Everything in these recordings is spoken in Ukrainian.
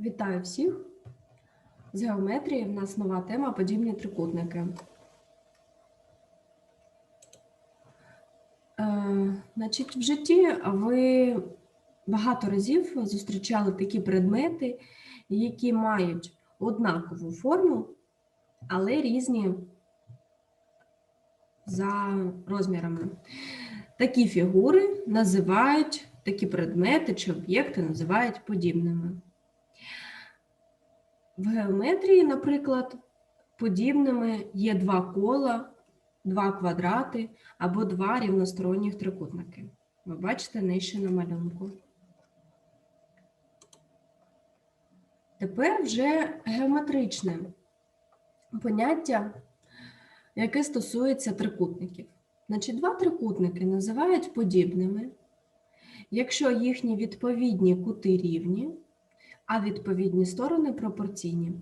Вітаю всіх! З геометрії в нас нова тема подібні трикутники. Е, значить, в житті ви багато разів зустрічали такі предмети, які мають однакову форму, але різні за розмірами. Такі фігури називають, такі предмети чи об'єкти називають подібними. В геометрії, наприклад, подібними є два кола, два квадрати або два рівносторонніх трикутники. Ви бачите нижче на малюнку. Тепер вже геометричне поняття, яке стосується трикутників. Значить, два трикутники називають подібними, якщо їхні відповідні кути рівні, а відповідні сторони пропорційні.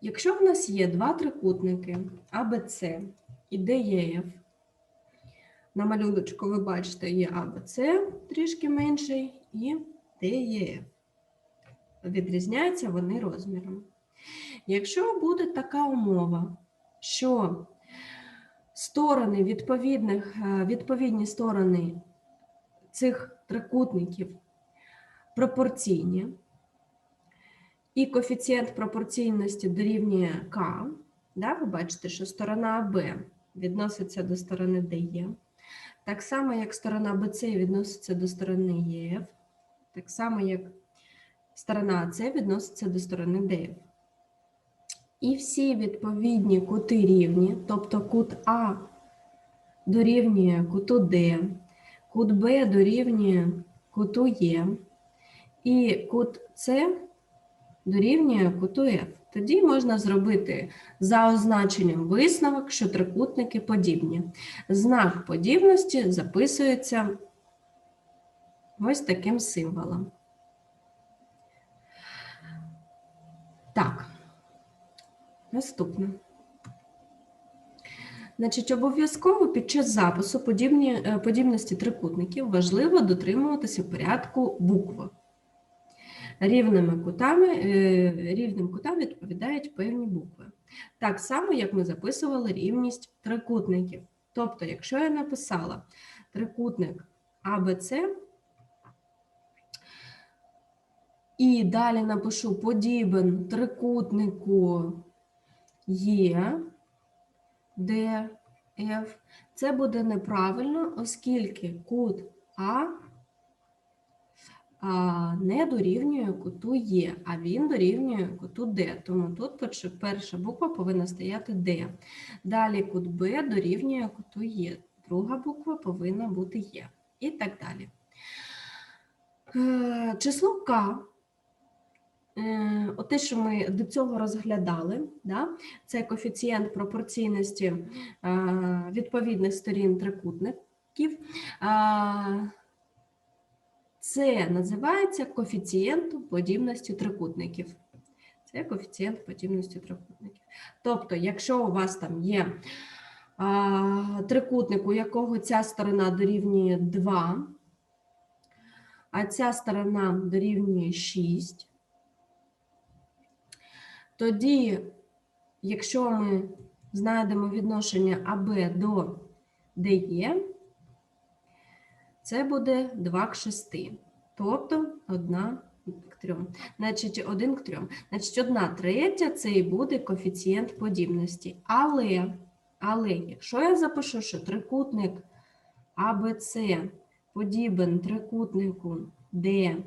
Якщо в нас є два трикутники АБЦ і ДЕФ, на малюночку ви бачите, є АБЦ трішки менший і ДЕФ. Відрізняються вони розміром. Якщо буде така умова, що сторони відповідних, е, відповідні сторони цих трикутників пропорційні, і коефіцієнт пропорційності дорівнює К, да, ви бачите, що сторона АБ відноситься до сторони ДЕ, так само, як сторона БЦ відноситься до сторони ЄФ, так само, як сторона АЦ відноситься до сторони ДФ. І всі відповідні кути рівні, тобто кут А дорівнює куту Д, кут Б дорівнює куту Е, і кут С дорівнює куту F. Тоді можна зробити за означенням висновок, що трикутники подібні. Знак подібності записується ось таким символом. Так, наступне. Значить, обов'язково під час запису подібні, е, подібності трикутників важливо дотримуватися порядку букв. Рівними кутами, е, рівним кутам відповідають певні букви. Так само, як ми записували рівність трикутників. Тобто, якщо я написала трикутник АБЦ, і далі напишу подібен трикутнику Є, Д, Ф, це буде неправильно, оскільки кут а, не дорівнює куту Є, а він дорівнює куту Д. Тому тут перша- буква повинна стояти Д. Далі кут Б дорівнює куту Є. Друга буква повинна бути Є. І так далі. Е, Число К, е, те, що ми до цього розглядали, да? це коефіцієнт пропорційності е, відповідних сторін трикутників. Це називається коефіцієнтом подібності трикутників. Це коефіцієнт подібності трикутників. Тобто, якщо у вас там є а, трикутник, у якого ця сторона дорівнює 2, а ця сторона дорівнює 6, тоді, якщо ми знайдемо відношення АБ до ДЕ, це буде 2 к 6, тобто 1 к 3. Значить, 1 к 3. Значить, 1 третя це і буде коефіцієнт подібності. Але, але якщо я запишу, що трикутник АБЦ подібен трикутнику ДЕФ,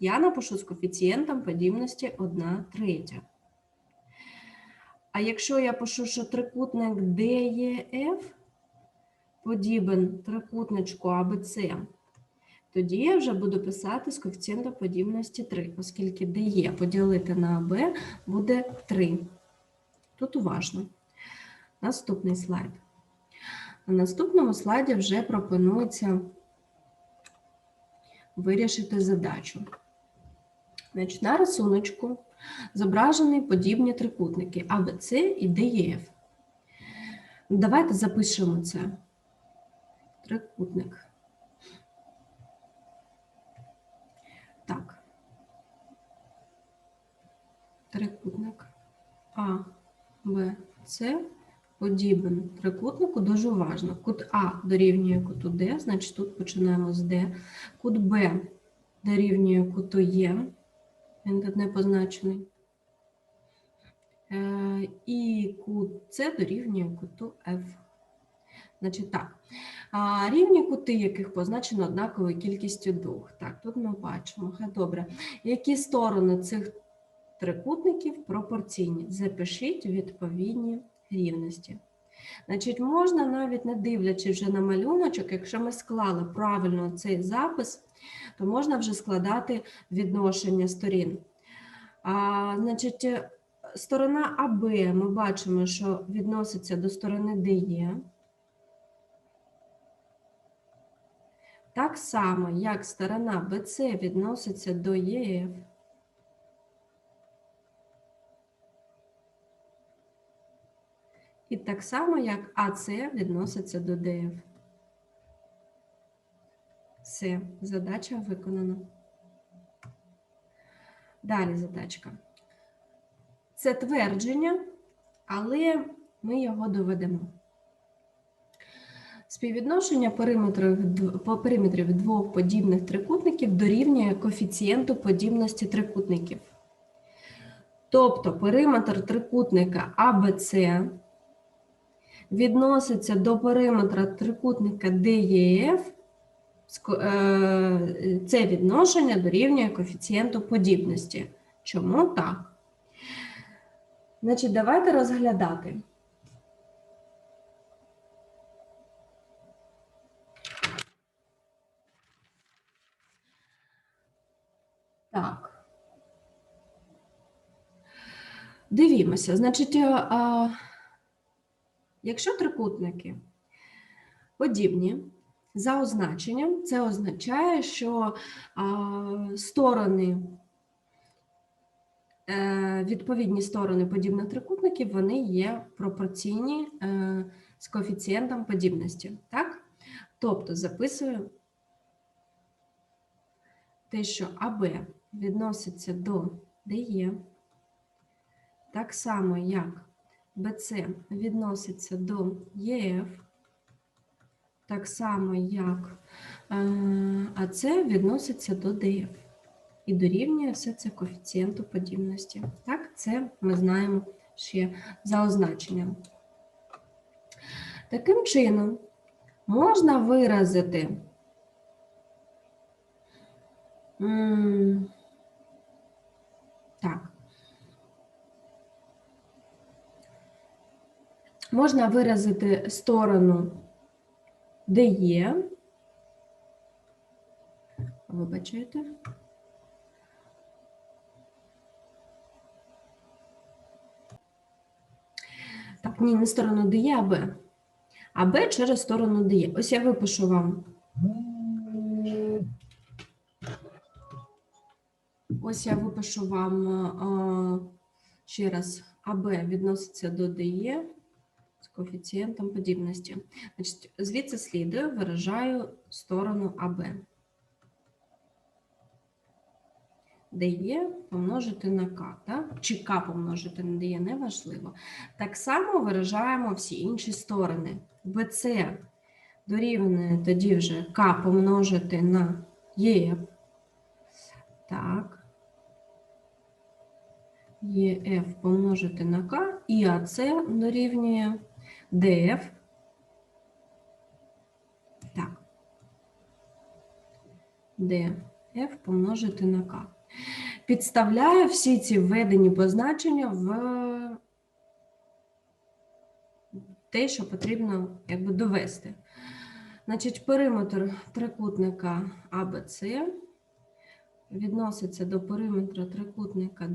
я напишу з коефіцієнтом подібності 1 третя. А якщо я пишу, що трикутник ДЕФ подібен трикутничку АБЦ, тоді я вже буду писати з коефіцієнтом подібності 3, оскільки ДЕ поділити на АБ буде 3. Тут уважно. Наступний слайд. На наступному слайді вже пропонується вирішити задачу. Значить, на рисуночку зображені подібні трикутники АБЦ і ДЕФ. Давайте запишемо це трикутник. Так. Трикутник А, Б, С подібен трикутнику дуже уважно. Кут А дорівнює куту Д, значить тут починаємо з Д. Кут Б дорівнює куту Е, він тут не позначений. Е, і кут С дорівнює куту Ф. Значить так. Рівні кути, яких позначено однаковою кількістю дух. Так, тут ми бачимо. Хай добре. Які сторони цих трикутників пропорційні? Запишіть відповідні рівності. Значить, можна навіть не дивлячись вже на малюночок, якщо ми склали правильно цей запис, то можна вже складати відношення сторін. А, значить, сторона АБ ми бачимо, що відноситься до сторони ДЕ. Так само, як сторона БЦ відноситься до ЄФ. І так само, як АЦ відноситься до ДФ. Все, задача виконана. Далі задачка. Це твердження, але ми його доведемо. Співвідношення периметрів, периметрів двох подібних трикутників дорівнює коефіцієнту подібності трикутників. Тобто периметр трикутника АБЦ відноситься до периметра трикутника ДЕФ. Е, Це відношення дорівнює коефіцієнту подібності. Чому так? Значить, давайте розглядати. Так. Дивімося. Значить, е, а, якщо трикутники подібні за означенням, це означає, що а, сторони, е, відповідні сторони подібних трикутників, вони є пропорційні е, з коефіцієнтом подібності. Так? Тобто записую те, що АБ відноситься до ДЕ, так само як БЦ відноситься до ЄФ, так само як е, АЦ відноситься до ДФ. І дорівнює все це коефіцієнту подібності. Так, це ми знаємо ще за означенням. Таким чином, можна виразити так. Можна виразити сторону, де є. Вибачайте. Так, ні, не сторону є, а Б. А Б через сторону є. Ось я випишу вам. Ось я випишу вам е, ще раз АБ відноситься до ДЕ коефіцієнтом подібності. Значить, звідси слідує, виражаю сторону АБ. ДЕ помножити на К, так? чи К помножити на ДЕ, неважливо. Так само виражаємо всі інші сторони. БЦ дорівнює тоді вже К помножити на ЄФ. Так. ЄФ помножити на К і АЦ дорівнює ДФ. Так. ДФ помножити на К. Підставляю всі ці введені позначення в те, що потрібно якби, довести. Значить, периметр трикутника АБЦ відноситься до периметра трикутника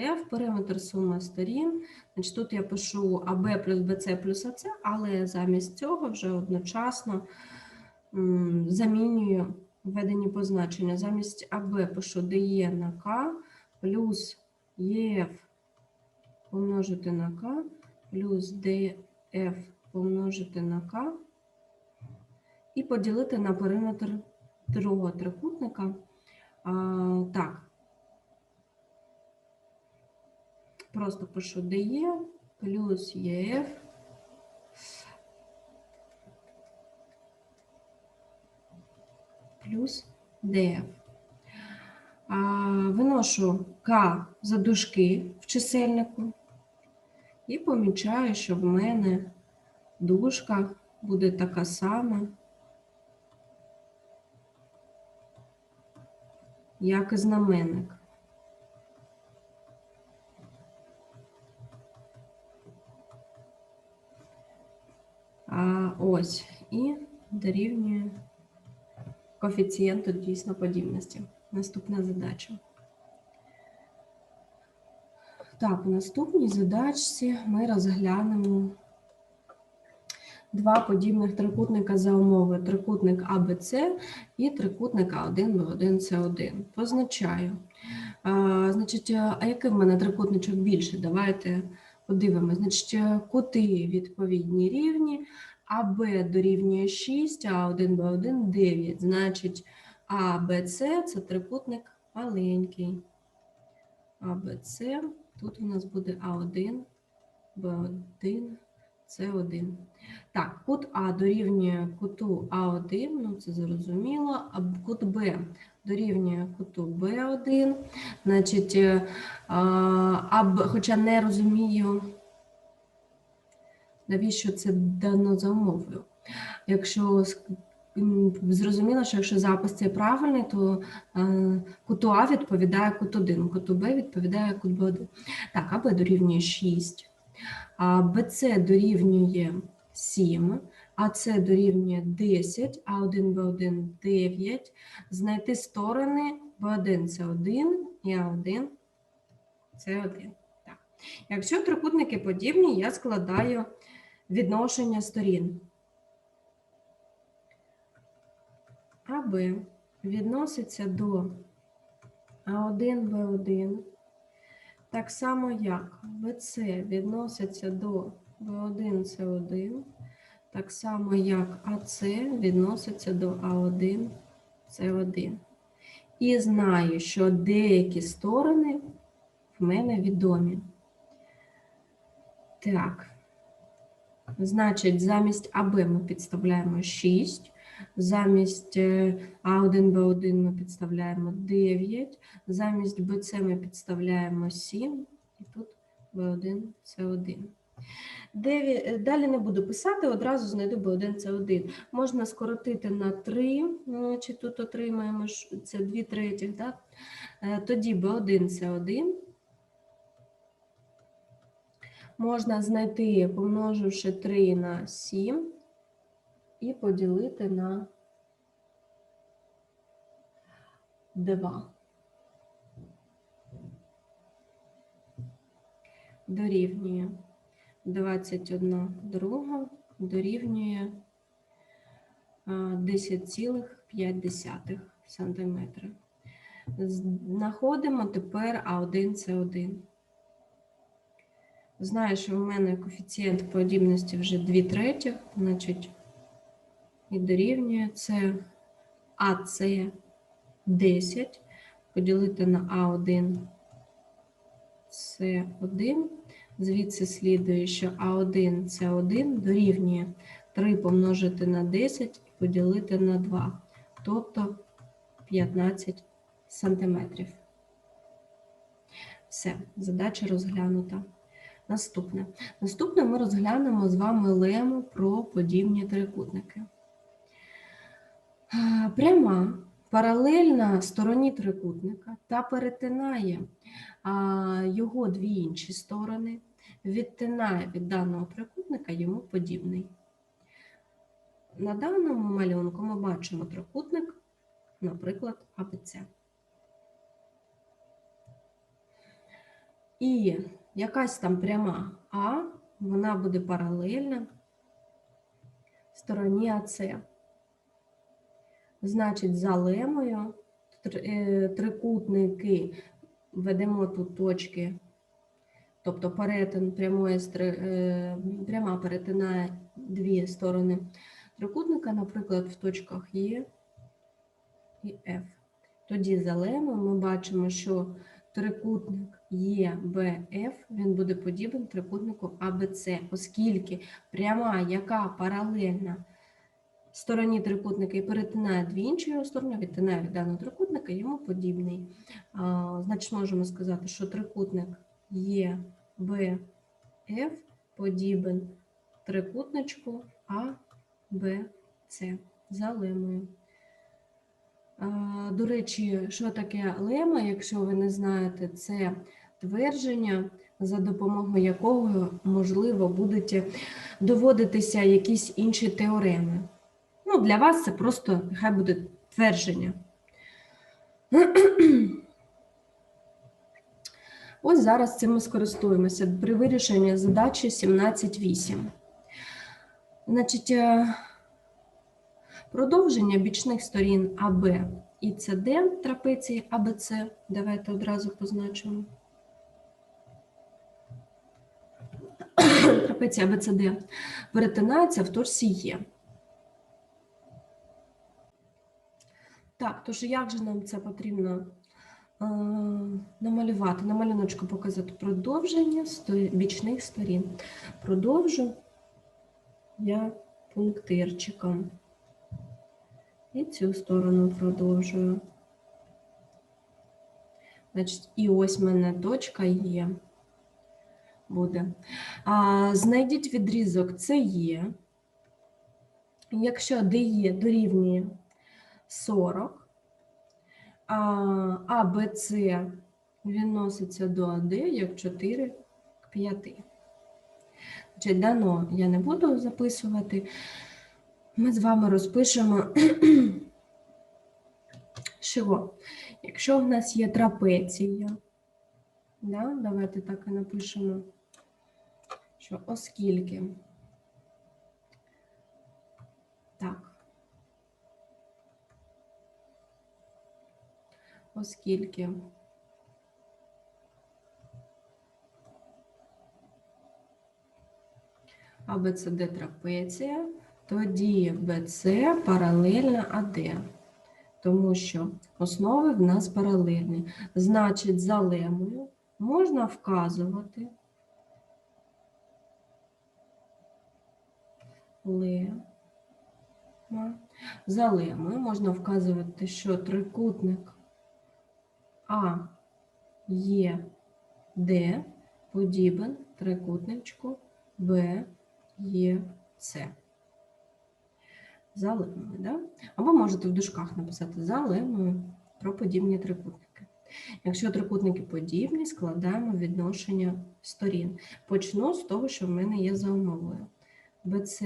DEF, периметр сума сторін. Значить, тут я пишу АБ плюс БЦ плюс АЦ, але замість цього вже одночасно замінюю введені позначення. Замість АБ пишу DE на К плюс ЕФ помножити на К плюс DF помножити на К і поділити на периметр другого трикутника. А, так. Просто пишу DE плюс ЄФ плюс. А, Виношу К за дужки в чисельнику і помічаю, що в мене дужка буде така сама, як і знаменник. А, ось, і дорівнює коефіцієнту дійсно подібності. Наступна задача. Так, у наступній задачці ми розглянемо два подібних трикутника за умови трикутник АБЦ і трикутник А1, Б1, С1. Позначаю. А, значить, а який в мене трикутничок більше? Давайте подивимось. Значить, кути відповідні рівні, АБ дорівнює 6, а 1 Б1 9. Значить, АБЦ це трикутник маленький. АБЦ, тут у нас буде А1, Б1, С1. Так, кут А дорівнює куту А1, ну це зрозуміло, а кут Б дорівнює куту Б1. Значить, е, а, хоча не розумію, навіщо це дано за умовою. Якщо зрозуміло, що якщо запис цей правильний, то е, куту А відповідає кут 1, куту Б відповідає кут Б1. Так, АБ дорівнює 6, а БЦ дорівнює 7, АЦ дорівнює 10, А1, Б1 9. Знайти сторони Б1 це 1 і А1 це 1. Так. Якщо трикутники подібні, я складаю відношення сторін. АБ відноситься до А1, Б1, так само як БЦ відноситься до Б1, С1, так само як АЦ відноситься до А1, С1. І знаю, що деякі сторони в мене відомі. Так. Значить, замість АБ ми підставляємо 6, замість е, А1, Б1 ми підставляємо 9, замість БЦ ми підставляємо 7, і тут Б1, С1. Е, Далі не буду писати, одразу знайду Б1, С1. Можна скоротити на 3, чи тут отримаємо це 2 третіх, так? Е, Тоді Б1, С1 можна знайти, помноживши 3 на 7 і поділити на 2. Дорівнює 21 друга, дорівнює а, 10,5 сантиметри. Знаходимо тепер А1, С1. Знаю, що в мене коефіцієнт подібності вже 2 третіх, значить, і дорівнює це АС 10 поділити на А1 С1. Звідси слідує, що А1 С1 дорівнює 3 помножити на 10 і поділити на 2, тобто 15 сантиметрів. Все, задача розглянута. Наступне. Наступне ми розглянемо з вами лему про подібні трикутники. Пряма паралельна стороні трикутника та перетинає його дві інші сторони, відтинає від даного трикутника йому подібний. На даному малюнку ми бачимо трикутник, наприклад, АБЦ. І якась там пряма А, вона буде паралельна стороні АЦ. Значить, за лемою е, трикутники ведемо тут точки, тобто перетин прямої е, пряма перетинає дві сторони трикутника, наприклад, в точках Е і F. Тоді за лемою ми бачимо, що трикутник ЄБФ, він буде подібен трикутнику АБЦ, оскільки пряма, яка паралельна стороні трикутника і перетинає дві інші сторони, відтинає від даного трикутника, йому подібний. А, Значить, можемо сказати, що трикутник ЄБФ подібен трикутничку АБЦ за лемою. До речі, що таке лема, якщо ви не знаєте, це твердження, за допомогою якого, можливо, будуть доводитися якісь інші теореми. Ну, для вас це просто нехай буде твердження. Ось зараз цим ми скористуємося при вирішенні задачі 17.8. Значить, е, продовження бічних сторін АБ і СД трапеції АБЦ. Давайте одразу позначимо. Трапеція АБЦД перетинається в точці Є. Так, тож як же нам це потрібно е, намалювати? На малюночку показати продовження бічних сторін. Продовжу я пунктирчиком. І цю сторону продовжую. Значить, і ось в мене точка є. Буде. А, знайдіть відрізок це є. Якщо DE дорівнює 40, а АБЦ відноситься до АД як 4 к 5. Значить, дано я не буду записувати. Ми з вами розпишемо, що якщо в нас є трапеція, да, давайте так і напишемо, що оскільки. Так. Оскільки АБЦД трапеція, тоді БЦ паралельна АД, тому що основи в нас паралельні. Значить, за лемою можна вказувати лема. За лемою можна вказувати, що трикутник А є Д подібен трикутничку Б є С. За лемою, да? Або можете в дужках написати за лемою про подібні трикутники. Якщо трикутники подібні, складаємо відношення сторін. Почну з того, що в мене є за умовою. БЦ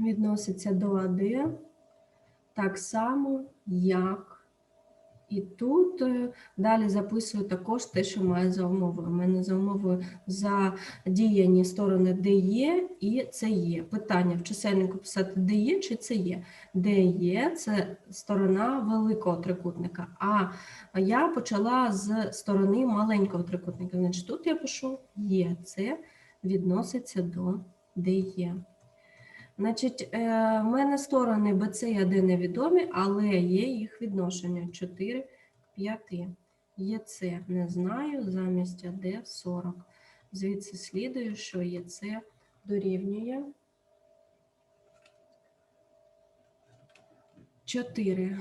відноситься до АД так само, як і тут е, далі записую також те, що має за умовою. У мене за умовою задіяні сторони ДЕ і ЦЕ. Питання в чисельнику писати ДЕ чи ЦЕ. ДЕ – це сторона великого трикутника, а я почала з сторони маленького трикутника. Значить, тут я пишу Є, це відноситься до ДЕ. є. Значить, е, в мене сторони БЦ і АД невідомі, але є їх відношення 4 к 5. ЄЦ не знаю, замість АД 40. Звідси слідує, що ЄЦ дорівнює 4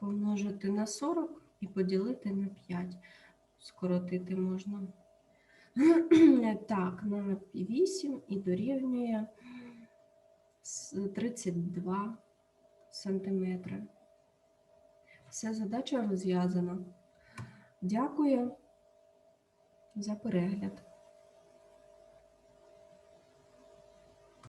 помножити на 40 і поділити на 5. Скоротити можна. Так, на 8 і дорівнює 32 сантиметри. Вся задача розв'язана. Дякую за перегляд.